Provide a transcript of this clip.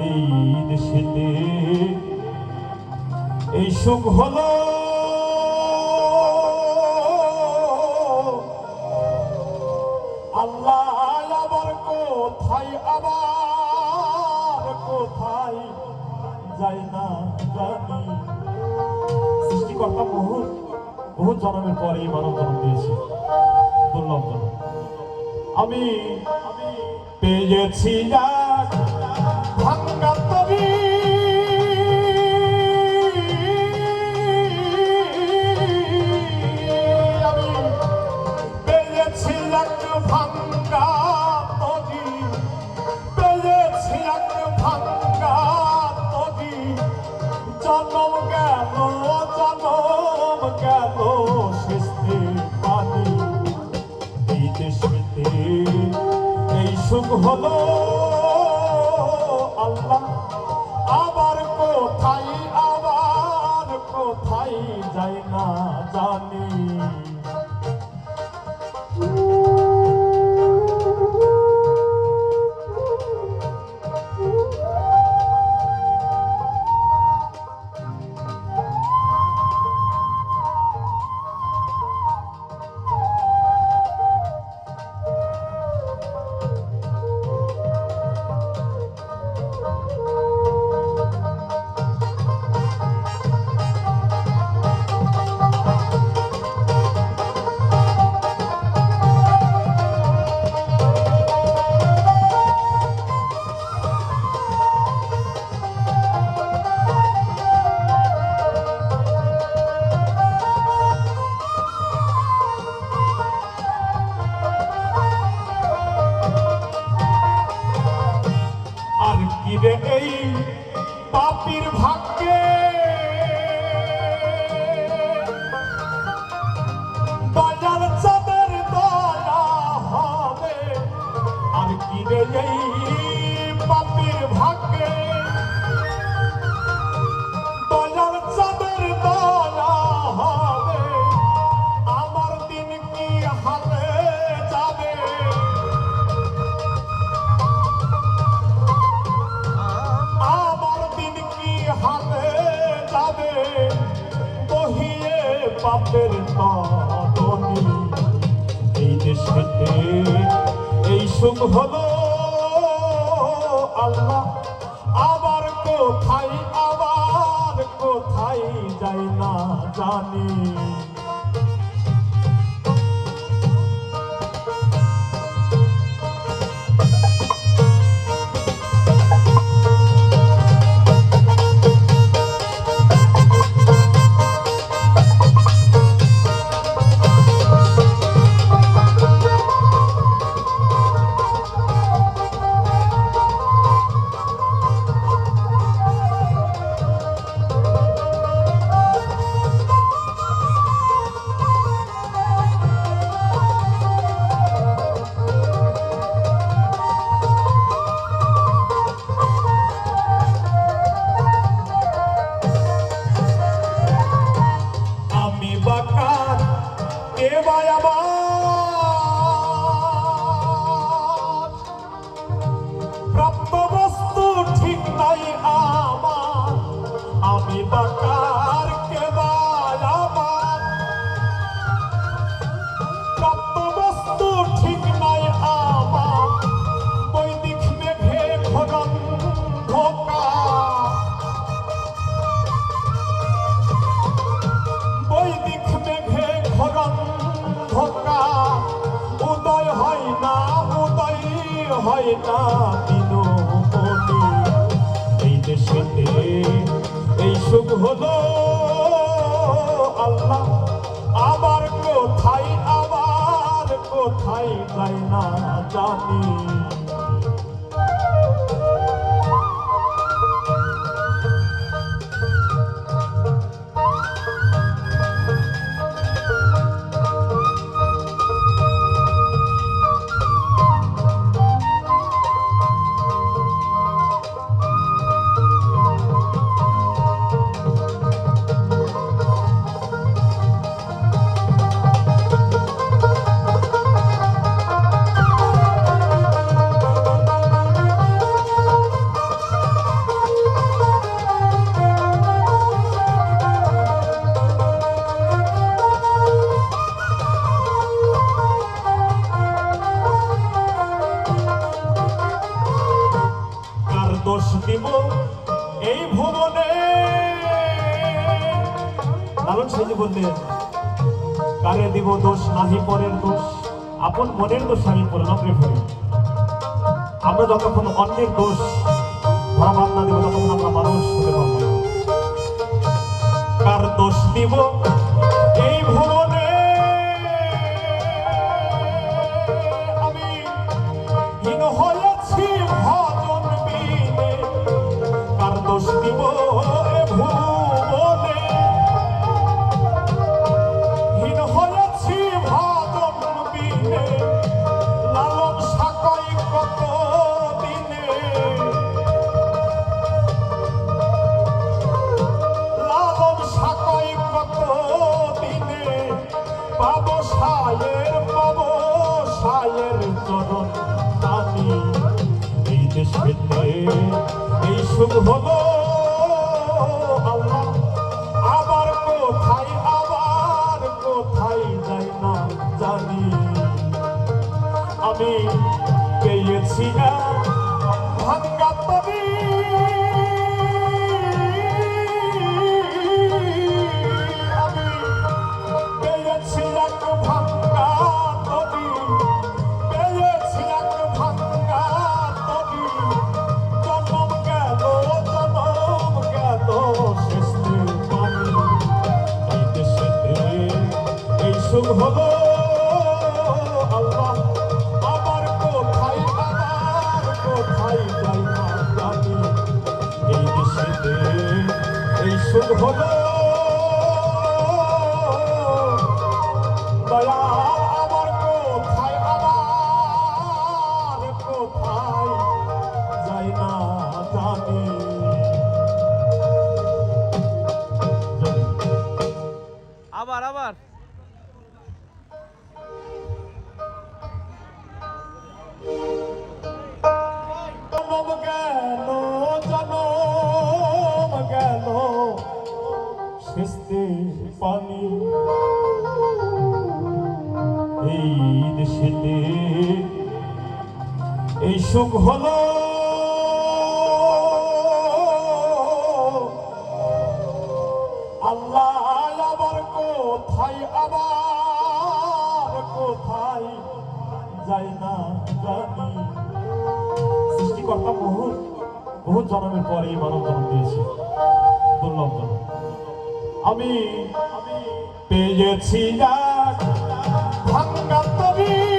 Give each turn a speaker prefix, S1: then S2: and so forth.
S1: এই দেশেতে এই সুখ হলো আল্লাহ আবার কোথায় আবার কোথায়? যাই না জানি। সৃষ্টিকর্তা বহু বহু জন্মের পরে এই মানব জন্ম দিয়েছে দুর্লভ জন্ম। আমি পেয়েছি এক হলো পাপের তনি এই দেশেতে এই সুখ হলো আল্লাহ। আবার কোথায় আবার কোথায় যাই না জানি। আল্লাহ আবার কোথায় আবার কোথায় তাই না জানি? সাইজি বললেন কারে দিব দোষ, নাহি পরের দোষ, আপন মনের দোষ আমি পরিণামে ফেলি আমরা যতক্ষণ অন্যের দোষ বাদ না দেবো আমরা মানুষ হতে পারব কার দোষ দিব? এই সুখ হলো আল্লাহ। আবার কোথায় আবার কোথায় যাই না জানি। আমি পেয়েছি না ভাঙ্গা এই এই সুখ হলো আল্লাহ আবার কোথায় আবার কোথায় যাই না জানি। সৃষ্টিকর্তা বহু বহু জন্মের পরে এই মানব জন্ম দিয়েছে, দুর্লভ জন্ম। আমি পেয়েছি ভাঙ্গা তবি